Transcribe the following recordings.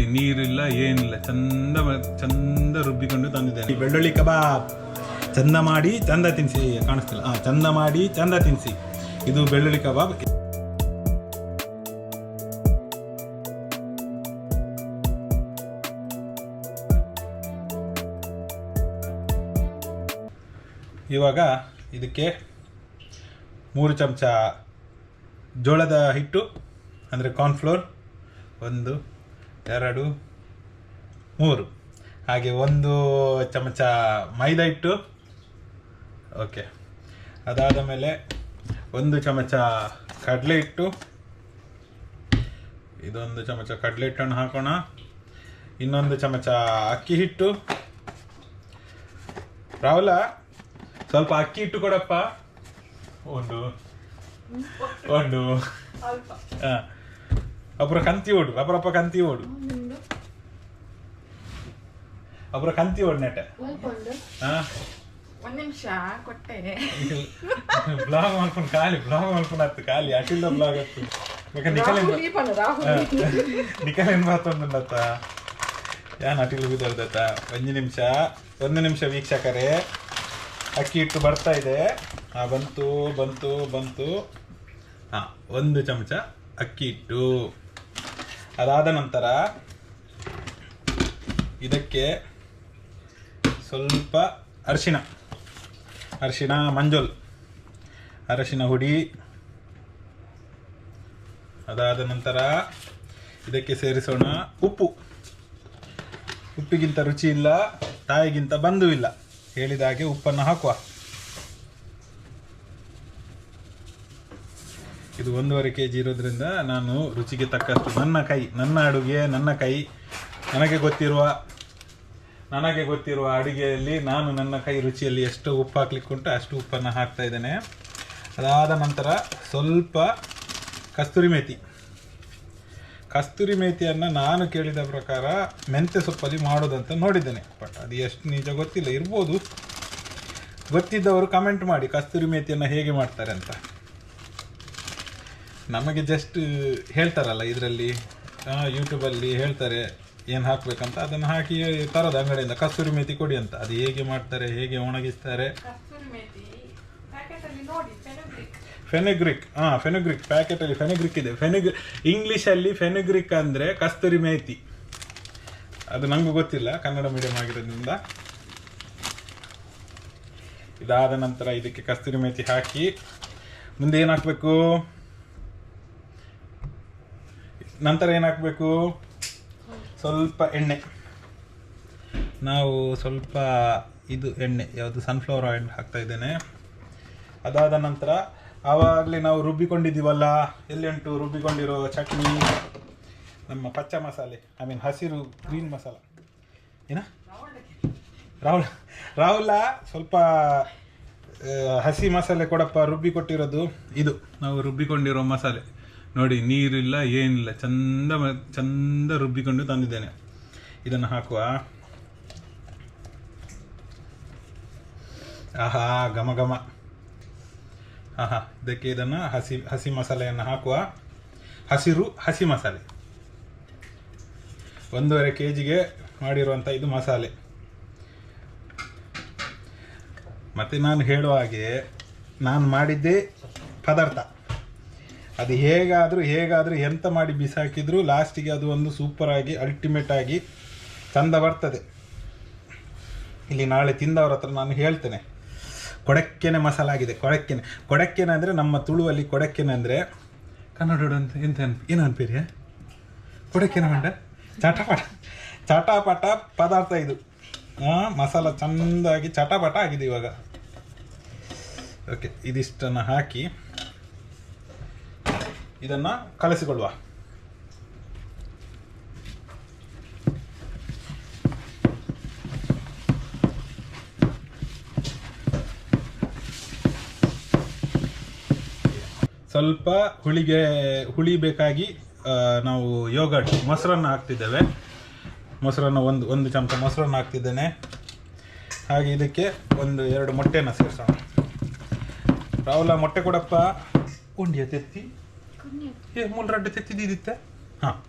ನೋಡಿ ನೀರಿಲ್ಲ, ಏನಿಲ್ಲ. ಚಂದ ಚಂದ ರುಬ್ಬಿಕೊಂಡು ತಂದಿದ್ದೇನೆ. ಬೆಳ್ಳುಳ್ಳಿ ಕಬಾಬ್. ಚಂದ ಮಾಡಿ ಚಂದ ತಿನ್ನಿಸಿ ಕಾಣಿಸ್ತಿಲ್ಲ. ಹಾಂ ಚಂದ ಮಾಡಿ ಚಂದ ತಿನ್ನಿಸಿ ಇದು ಬೆಳ್ಳುಳ್ಳಿ ಕಬಾಬ್. ಇವಾಗ ಇದಕ್ಕೆ ಮೂರು ಚಮಚ ಜೋಳದ ಹಿಟ್ಟು, ಅಂದರೆ ಕಾರ್ನ್ಫ್ಲೋರ್ ಒಂದು ಎರಡು ಮೂರು. ಹಾಗೆ ಒಂದು ಚಮಚ ಮೈದಾ ಹಿಟ್ಟು. ಓಕೆ. ಅದಾದ ಮೇಲೆ ಒಂದು ಚಮಚ ಕಡಲೆ ಹಿಟ್ಟು. ಇದೊಂದು ಚಮಚ ಕಡಲೆ ಹಿಟ್ಟನ್ನು ಹಾಕೋಣ. ಇನ್ನೊಂದು ಚಮಚ ಅಕ್ಕಿ ಹಿಟ್ಟು. ರಾಹುಲ ಸ್ವಲ್ಪ ಅಕ್ಕಿ ಹಿಟ್ಟು ಕೊಡಪ್ಪ. ಒಂದು. ಒಂದು. ಹಾ. ಅಪುರ ಕಂತಿ ಓಡು ಅಪರಪ್ಪ ಕಂತಿ ಓಡು. ಅಪುರ ಕಂತಿ ಓಡ್ ನೆಟ ಹಾ? ಒಂದ್ ನಿಮಿಷ ಕೊಟ್ಟೆ. ಬ್ಲಾಗ್ ಮಾಡ್ಕೊಂಡು ಖಾಲಿ ಬ್ಲಾಗ್ ಮಾಡ್ಕೊಂಡು ಹತ್ತು ಖಾಲಿ ಅಟಿಲ್ಲ ಬ್ಲಾಗ್ ಹತ್ತು. ಬೇಕಾ ರಾಹುಲ್ ನಿಖಲ್ ಏನ್ ಮಾತೊಂದುಂಡತ್ತ ಯಾನ್ ಅಟಿಲ್ ಬಿದ್ದತ್ತ ಒಂದು ನಿಮಿಷ ಒಂದು ನಿಮಿಷ ವೀಕ್ಷಕರೇ. ಅಕ್ಕಿ ಹಿಟ್ಟು ಬರ್ತಾ ಇದೆ. ಹಾ ಬಂತು ಬಂತು ಬಂತು. ಹಾ ಒಂದು ಚಮಚ ಅಕ್ಕಿ ಹಿಟ್ಟು. ಅದಾದ ನಂತರ ಇದಕ್ಕೆ ಸ್ವಲ್ಪ ಅರಿಶಿನ ಅರಿಶಿನ ಮಂಜೋಲ್. ಅರಶಿನ ಹುಡಿ. ಅದಾದ ನಂತರ ಇದಕ್ಕೆ ಸೇರಿಸೋಣ ಉಪ್ಪು. ಉಪ್ಪಿಗಿಂತ ರುಚಿ ಇಲ್ಲ, ತಾಯಿಗಿಂತ ಬಂಧು ಇಲ್ಲ. ಹೇಳಿದ ಹಾಗೆ ಉಪ್ಪನ್ನು ಹಾಕುವ. ಇದು ಒಂದೂವರೆ ಕೆ ಜಿ ಇರೋದ್ರಿಂದ ನಾನು ರುಚಿಗೆ ತಕ್ಕಷ್ಟು ನನ್ನ ಕೈ, ನನ್ನ ಅಡುಗೆ, ನನ್ನ ಕೈ, ನನಗೆ ಗೊತ್ತಿರುವ ನನಗೆ ಗೊತ್ತಿರುವ ಅಡುಗೆಯಲ್ಲಿ ನಾನು ನನ್ನ ಕೈ ರುಚಿಯಲ್ಲಿ ಎಷ್ಟು ಉಪ್ಪು ಹಾಕ್ಲಿಕ್ಕೆ ಉಂಟು ಅಷ್ಟು ಉಪ್ಪನ್ನು ಹಾಕ್ತಾ ಇದ್ದೇನೆ. ಅದಾದ ನಂತರ ಸ್ವಲ್ಪ ಕಸ್ತೂರಿ ಮೇಥಿ ಕಸ್ತೂರಿ ಮೇಥಿಯನ್ನು ನಾನು ಕೇಳಿದ ಪ್ರಕಾರ ಮೆಂತ್ಯ ಸೊಪ್ಪಲ್ಲಿ ಮಾಡೋದಂತ ನೋಡಿದ್ದೇನೆ. ಬಟ್ ಅದು ಎಷ್ಟು ನಿಜ ಗೊತ್ತಿಲ್ಲ, ಇರ್ಬೋದು. ಗೊತ್ತಿದ್ದವರು ಕಮೆಂಟ್ ಮಾಡಿ ಕಸ್ತೂರಿ ಮೇತಿಯನ್ನು ಹೇಗೆ ಮಾಡ್ತಾರೆ ಅಂತ. ನಮಗೆ ಜಸ್ಟ್ ಹೇಳ್ತಾರಲ್ಲ ಇದರಲ್ಲಿ ಯೂಟ್ಯೂಬಲ್ಲಿ ಹೇಳ್ತಾರೆ ಏನು ಹಾಕಬೇಕಂತ ಅದನ್ನು ಹಾಕಿ ತರೋದು ಅಂಗಡಿಯಿಂದ. ಕಸ್ತೂರಿ ಮೇತಿ ಕೊಡಿ ಅಂತ. ಅದು ಹೇಗೆ ಮಾಡ್ತಾರೆ ಹೇಗೆ ಒಣಗಿಸ್ತಾರೆ? ಫೆನುಗ್ರಿಕ್ ಹಾ ಫೆನುಗ್ರಿಕ್ ಪ್ಯಾಕೆಟ್ ಅಲ್ಲಿ ಫೆನೆಗ್ರಿಕ್ ಇದೆ. ಫೆನೆಗ್ ಇಂಗ್ಲಿಷ್ ಅಲ್ಲಿ ಫೆನುಗ್ರಿಕ್ ಅಂದ್ರೆ ಕಸ್ತೂರಿ ಮೇತಿ ಅದು ನಂಗೂ ಗೊತ್ತಿಲ್ಲ ಕನ್ನಡ ಮೀಡಿಯಂ ಆಗಿರೋದ್ರಿಂದ. ಇದಾದ ನಂತರ ಇದಕ್ಕೆ ಕಸ್ತೂರಿ ಮೇತಿ ಹಾಕಿ ಮುಂದೆ ಏನು ಹಾಕಬೇಕು? ನಂತರ ಏನು ಸ್ವಲ್ಪ ಎಣ್ಣೆ. ನಾವು ಸ್ವಲ್ಪ ಇದು ಎಣ್ಣೆ, ಯಾವುದು ಸನ್ಫ್ಲವರ್ ಆಯಿಲ್ ಹಾಕ್ತಾ ಇದ್ದೇನೆ. ಅದಾದ ನಂತರ ಆವಾಗಲೇ ನಾವು ರುಬ್ಬಿಕೊಂಡಿದ್ದೀವಲ್ಲ ಎಲ್ಲಿ ಉಂಟು ರುಬ್ಬಿಕೊಂಡಿರೋ ಚಟ್ನಿ? ನಮ್ಮ ಪಚ್ಚ ಮಸಾಲೆ ಐ ಮೀನ್ ಹಸಿರು ಗ್ರೀನ್ ಮಸಾಲ. ಏನ? ರಾಹುಲ್, ರಾಹುಲ ಸ್ವಲ್ಪ ಹಸಿ ಮಸಾಲೆ ಕೊಡಪ್ಪ ರುಬ್ಬಿ ಕೊಟ್ಟಿರೋದು ಇದು, ನಾವು ರುಬ್ಬಿಕೊಂಡಿರೋ ಮಸಾಲೆ. ನೋಡಿ, ನೀರಿಲ್ಲ, ಏನಿಲ್ಲ. ಚಂದ ಚಂದ ರುಬ್ಬಿಕೊಂಡು ತಂದಿದ್ದೇನೆ. ಇದನ್ನು ಹಾಕುವ. ಆಹಾ, ಘಮ ಘಮ. ಆಹಾ, ಇದಕ್ಕೆ ಇದನ್ನು ಹಸಿ ಹಸಿ ಮಸಾಲೆಯನ್ನು ಹಾಕುವ. ಹಸಿರು, ಹಸಿ ಮಸಾಲೆ. ಒಂದೂವರೆ ಕೆ ಜಿಗೆ ಮಾಡಿರುವಂಥ ಇದು ಮಸಾಲೆ. ಮತ್ತು ನಾನು ಹೇಳುವ ಹಾಗೆ, ನಾನು ಮಾಡಿದ್ದೇ ಪದಾರ್ಥ. ಅದು ಹೇಗಾದರೂ ಹೇಗಾದರೂ ಎಂತ ಮಾಡಿ ಬಿಸಾಕಿದ್ರು ಲಾಸ್ಟಿಗೆ ಅದು ಒಂದು ಸೂಪರಾಗಿ ಆಗಿ ಅಲ್ಟಿಮೇಟ್ ಆಗಿ ಚಂದ ಬರ್ತದೆ. ಇಲ್ಲಿ ನಾಳೆ ತಿಂದವ್ರ ಹತ್ರ ನಾನು ಹೇಳ್ತೇನೆ. ಕೊಡಕ್ಕೆನೆ ಮಸಾಲಾಗಿದೆ ಕೊಡಕ್ಕೆನೆ. ಕೊಡಕ್ಕೆನೆ ಅಂದರೆ ನಮ್ಮ ತುಳುವಲ್ಲಿ ಕೊಡಕ್ಕೆನೆ ಅಂದರೆ ಕನ್ನಡ ಅಂತ ಎಂತ ಏನು ಅನ್ಪೀರಿಯ? ಕೊಡಕ್ಕೆನೆ ಮಂಡ ಚಟಪಟ ಚಟಪಟ ಪದಾರ್ಥ ಇದು. ಹಾಂ ಮಸಾಲ ಚೆಂದಾಗಿ ಚಟಪಟ ಆಗಿದೆ ಇವಾಗ. ಓಕೆ ಇದಿಷ್ಟನ್ನು ಹಾಕಿ. ಇದನ್ನು ಕಲಸಿಕೊಳ್ಳುವ. ಸ್ವಲ್ಪ ಹುಳಿಗೆ, ಹುಳಿ ಬೇಕಾಗಿ ನಾವು ಯೋಗ ಮೊಸರನ್ನು ಹಾಕ್ತಿದ್ದೇವೆ. ಮೊಸರನ್ನು ಒಂದು ಒಂದು ಚಮಚ ಮೊಸರನ್ನು ಹಾಕ್ತಿದ್ದೇನೆ. ಹಾಗೆ ಇದಕ್ಕೆ ಒಂದು ಎರಡು ಮೊಟ್ಟೆಯನ್ನು ಸೇರಿಸೋಣ. ರಾಹುಲ, ಮೊಟ್ಟೆ ಕೊಡಪ್ಪ. ಉಂಡಿಯ ತೆತ್ತಿ. ಏ mul red tehdit ಹಾ.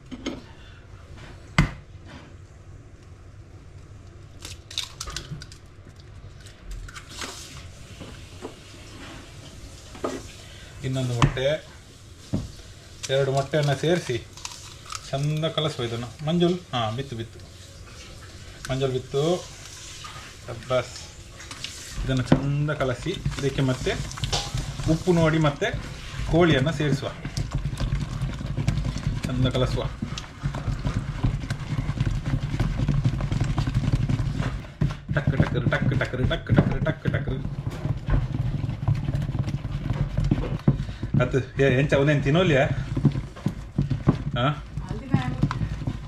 ಇನ್ನೊಂದು ಮೊಟ್ಟೆ. ಎರಡು ಮೊಟ್ಟೆಯನ್ನು ಸೇರಿಸಿ ಚಂದ ಕಲಸುವ ಇದನ್ನು. ಮಂಜುಲ್? ಹಾ, ಬಿತ್ತು ಬಿತ್ತು. ಮಂಜುಲ್ ಬಿತ್ತು. ಬಸ್ ಇದನ್ನು ಚಂದ ಕಲಸಿ, ಇದಕ್ಕೆ ಮತ್ತೆ ಉಪ್ಪು ನೋಡಿ ಮತ್ತೆ ಕೋಳಿಯನ್ನು ಸೇರಿಸುವ. ಚಂದ ಕಲಸುವ ಟಕ್ ಟಕ್ಕರು ಟಕ್ ಟಕ್ಕರು ಟಕ್ ಟಕ್ಕರು ಟಕ್ ಟಕ್ಕರು ಅದು ಎಂಚ ಒಂದೇನು ತಿನ್ನೋಲಿಯಾ ಹಾಂ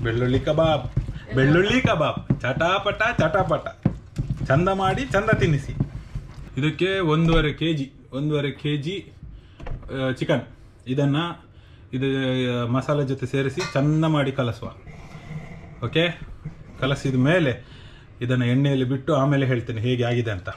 ಬೆಳ್ಳುಳ್ಳಿ ಕಬಾಬ್ ಬೆಳ್ಳುಳ್ಳಿ ಕಬಾಬ್. ಚಟಾಪಟ ಚಟಾಪಟ. ಚಂದ ಮಾಡಿ, ಚಂದ ತಿನ್ನಿಸಿ. ಇದಕ್ಕೆ ಒಂದೂವರೆ ಕೆ ಜಿ ಒಂದೂವರೆ ಕೆ ಜಿ ಚಿಕನ್. ಇದನ್ನು ಇದು ಮಸಾಲೆ ಜೊತೆ ಸೇರಿಸಿ ಚಂದ ಮಾಡಿ ಕಲಸುವ. ಓಕೆ? ಕಲಸಿದ ಮೇಲೆ ಇದನ್ನು ಎಣ್ಣೆಯಲ್ಲಿ ಬಿಟ್ಟು ಆಮೇಲೆ ಹೇಳ್ತೇನೆ ಹೇಗೆ ಆಗಿದೆ ಅಂತ.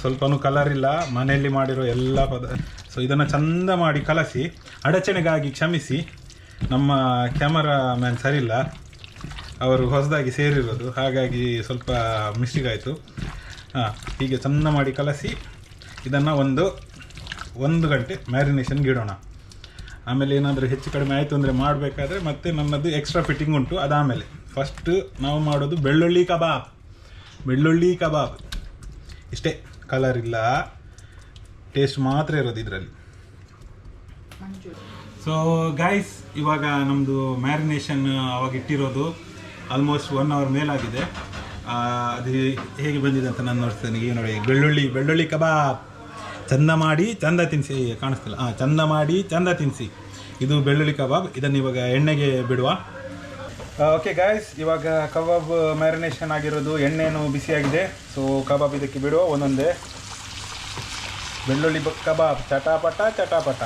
ಸ್ವಲ್ಪನೂ ಕಲರ್ ಇಲ್ಲ. ಮನೆಯಲ್ಲಿ ಮಾಡಿರೋ ಎಲ್ಲ ಪದ ಸೊ ಇದನ್ನು ಚಂದ ಮಾಡಿ ಕಲಸಿ, ಅಡಚಣೆಗಾಗಿ ಕ್ಷಮಿಸಿ, ನಮ್ಮ ಕ್ಯಾಮರಾ ಮ್ಯಾನ್ ಸರಿಯಿಲ್ಲ ಅವರು ಹೊಸದಾಗಿ ಸೇರಿರೋದು. ಹಾಗಾಗಿ ಸ್ವಲ್ಪ ಮಿಸ್ಟೇಕ್ ಆಯಿತು. ಹಾಂ ಹೀಗೆ ಚಂದ ಮಾಡಿ ಕಲಸಿ ಇದನ್ನು ಒಂದು ಒಂದು ಗಂಟೆ ಮ್ಯಾರಿನೇಷನ್ಗೆ ಇಡೋಣ. ಆಮೇಲೆ ಏನಾದರೂ ಹೆಚ್ಚು ಕಡಿಮೆ ಆಯಿತು ಅಂದರೆ ಮಾಡಬೇಕಾದ್ರೆ ಮತ್ತೆ ನನ್ನದು ಎಕ್ಸ್ಟ್ರಾ ಫಿಟ್ಟಿಂಗ್ ಉಂಟು ಅದಾದಮೇಲೆ. ಫಸ್ಟ್ ನಾವು ಮಾಡೋದು ಬೆಳ್ಳುಳ್ಳಿ ಕಬಾಬ್. ಬೆಳ್ಳುಳ್ಳಿ ಕಬಾಬ್. ಇಷ್ಟೇ ಕಲರ್ ಇಲ್ಲ. ಟೇಸ್ಟ್ ಮಾತ್ರ ಇರೋದು ಇದರಲ್ಲಿ. ಸೊ ಗೈಸ್ ಇವಾಗ ನಮ್ಮದು ಮ್ಯಾರಿನೇಷನ್ ಅವಾಗ ಇಟ್ಟಿರೋದು. ಆಲ್ಮೋಸ್ಟ್ ಒನ್ ಅವರ್ ಮೇಲಾಗಿದೆ ಅದು ಹೇಗೆ ಬಂದಿದೆ ಅಂತ ನಾನು ನೋಡ್ತೇನೆ. ಈಗ ನೋಡಿ, ಬೆಳ್ಳುಳ್ಳಿ ಬೆಳ್ಳುಳ್ಳಿ ಕಬಾಬ್. ಚಂದ ಮಾಡಿ, ಚಂದ ತಿನ್ನಿಸಿ ಕಾಣಿಸ್ತಿಲ್ಲ. ಹಾಂ ಚಂದ ಮಾಡಿ, ಚಂದ ತಿನ್ನಿಸಿ ಇದು ಬೆಳ್ಳುಳ್ಳಿ ಕಬಾಬ್. ಇದನ್ನು ಇವಾಗ ಎಣ್ಣೆಗೆ ಬಿಡುವ. ಓಕೆ ಗಾಯ್ಸ್ ಇವಾಗ ಕಬಾಬ್ ಮ್ಯಾರಿನೇಷನ್ ಆಗಿರೋದು ಎಣ್ಣೆನು ಬಿಸಿಯಾಗಿದೆ. ಸೊ ಕಬಾಬ್ ಇದಕ್ಕೆ ಬಿಡುವ ಒಂದೊಂದೇ. ಬೆಳ್ಳುಳ್ಳಿ ಕಬಾಬ್. ಚಟಾಪಟ ಚಟಾಪಟ.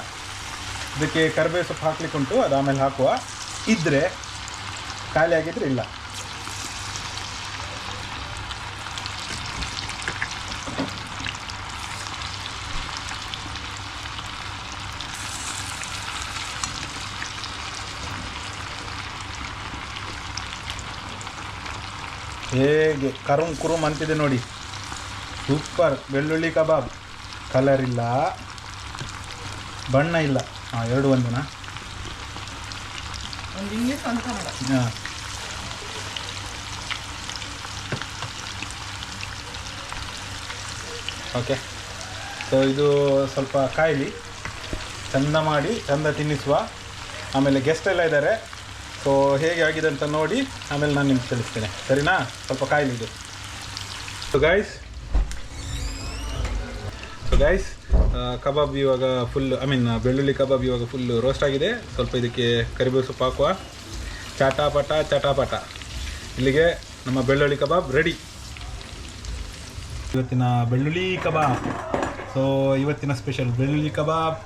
ಇದಕ್ಕೆ ಕರಿಬೇವು ಸೊಪ್ಪು ಹಾಕ್ಲಿಕ್ಕೆ ಉಂಟು ಅದು ಆಮೇಲೆ ಹಾಕುವ. ಇದ್ದರೆ ಖಾಲಿ ಆಗಿದ್ರೆ ಇಲ್ಲ. ಹೇಗೆ ಕರುಮ್ ಕುರುಮ್ ಅಂತಿದೆ ನೋಡಿ. ಸೂಪರ್. ಬೆಳ್ಳುಳ್ಳಿ ಕಬಾಬ್. ಕಲರ್ ಇಲ್ಲ. ಬಣ್ಣ ಇಲ್ಲ. ಹಾಂ ಎರಡು ಒಂದಿನ? ಓಕೆ ಸೊ ಇದು ಸ್ವಲ್ಪ ಕಾಯಿಲಿ. ಚಂದ ಮಾಡಿ, ಚಂದ ತಿನ್ನಿಸುವ. ಆಮೇಲೆ ಗೆಸ್ಟ್ ಎಲ್ಲ ಇದ್ದಾರೆ ಸೊ ಹೇಗೆ ಆಗಿದೆ ಅಂತ ನೋಡಿ, ಆಮೇಲೆ ನಾನು ನಿಮ್ಗೆ ತಿಳಿಸ್ತೇನೆ. ಸರಿನಾ? ಸ್ವಲ್ಪ ಕಾಯಿಲಿ ಇದು. So guys so guys kebab ಇವಾಗ ಫುಲ್ ಐ ಮೀನ್ ಬೆಳ್ಳುಳ್ಳಿ ಕಬಾಬ್ ಇವಾಗ ಫುಲ್ ರೋಸ್ಟ್ ಆಗಿದೆ. ಸ್ವಲ್ಪ ಇದಕ್ಕೆ ಕರಿಬೇವು ಸೊಪ್ಪು ಹಾಕುವ. ಚಟಾಪಟ ಚಟಾಪಟ. ಇಲ್ಲಿಗೆ ನಮ್ಮ ಬೆಳ್ಳುಳ್ಳಿ ಕಬಾಬ್ ರೆಡಿ ಇವತ್ತಿನ ಬೆಳ್ಳುಳ್ಳಿ ಕಬಾಬ್. ಸೊ ಇವತ್ತಿನ ಸ್ಪೆಷಲ್ ಬೆಳ್ಳುಳ್ಳಿ ಕಬಾಬ್.